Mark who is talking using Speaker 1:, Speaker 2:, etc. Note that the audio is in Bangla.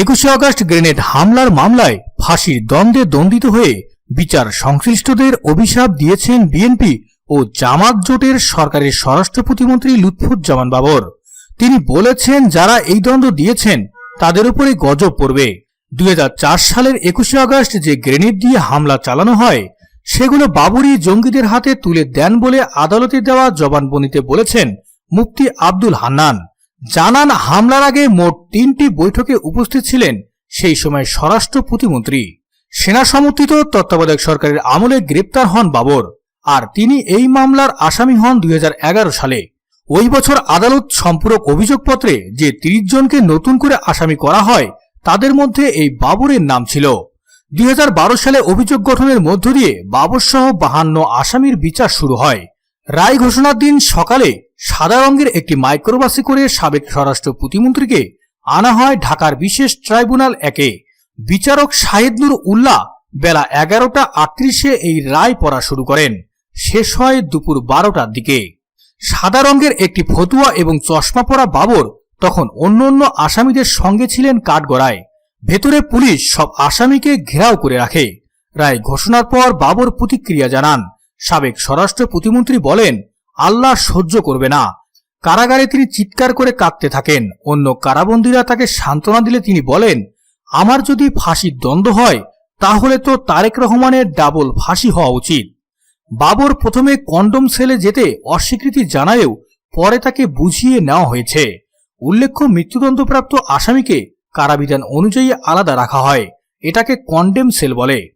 Speaker 1: একুশে আগস্ট গ্রেনেড হামলার মামলায় ফাঁসির দ্বন্দ্বে দণ্ডিত হয়ে বিচার সংশ্লিষ্টদের অভিশাপ দিয়েছেন বিএনপি ও জামাত জোটের সরকারের স্বরাষ্ট্র প্রতিমন্ত্রী লুৎফুজ্জামান বাবর। তিনি বলেছেন, যারা এই দ্বন্দ্ব দিয়েছেন, তাদের উপরে গজব পড়বে। দুই হাজার চার সালের একুশে আগস্ট যে গ্রেনেড দিয়ে হামলা চালানো হয়, সেগুলো বাবুরি জঙ্গিদের হাতে তুলে দেন বলে আদালতে দেওয়া জবানবন্দিতে বলেছেন মুফতি আব্দুল হান্নান। জানান হামলার আগে মোট তিনটি বৈঠকে উপস্থিত ছিলেন সেই সময় স্বরাষ্ট্র প্রতিমন্ত্রী। সেনা সমর্থিত তত্ত্বাবধায়ক সরকারের আমলে গ্রেপ্তার হন বাবর, আর তিনি এই মামলার আসামি হন দুই হাজার এগারো সালে। ওই বছর আদালত সম্পূরক অভিযোগপত্রে যে তিরিশ জনকে নতুন করে আসামি করা হয়, তাদের মধ্যে এই বাবরের নাম ছিল। দুই হাজার বারো সালে অভিযোগ গঠনের মধ্য দিয়ে বাবর সহ বাহান্ন আসামির বিচার শুরু হয়। রায় ঘোষণার দিন সকালে সাদা রঙের একটি মাইক্রোবাসে করে সাবেক স্বরাষ্ট্র প্রতিমন্ত্রীকে আনা হয় ঢাকার বিশেষ ট্রাইব্যুনাল একে। বিচারক শাহিদ নূর উল্লাহ বেলা এগারোটা আটত্রিশে এই রায় পড়া শুরু করেন। শেষ হয় দুপুর বারোটার দিকে। সাদা রঙের একটি ফতুয়া এবং চশমা পরা বাবর তখন অন্য অন্য আসামিদের সঙ্গে ছিলেন কাঠগড়ায়। ভেতরে পুলিশ সব আসামিকে ঘেরাও করে রাখে। রায় ঘোষণার পর বাবর প্রতিক্রিয়া জানান। সাবেক স্বরাষ্ট্র প্রতিমন্ত্রী বলেন আল্লাহ সহ্য করবে না। কারাগারে তিনি চিৎকার করে কাঁদতে থাকেন। অন্য কারাবন্দীরা তাকে সান্ত্বনা দিলে তিনি বলেন, আমার যদি ফাঁসির দ্বন্দ্ব হয়, তাহলে তো তারেক রহমানের ডাবল ফাঁসি হওয়া উচিত। বাবর প্রথমে কন্ডম সেলে যেতে অস্বীকৃতি জানালেও পরে তাকে বুঝিয়ে নেওয়া হয়েছে। উল্লেখ্য, মৃত্যুদণ্ডপ্রাপ্ত আসামিকে কারাবিধান অনুযায়ী আলাদা রাখা হয়। এটাকে কন্ডেম সেল বলে।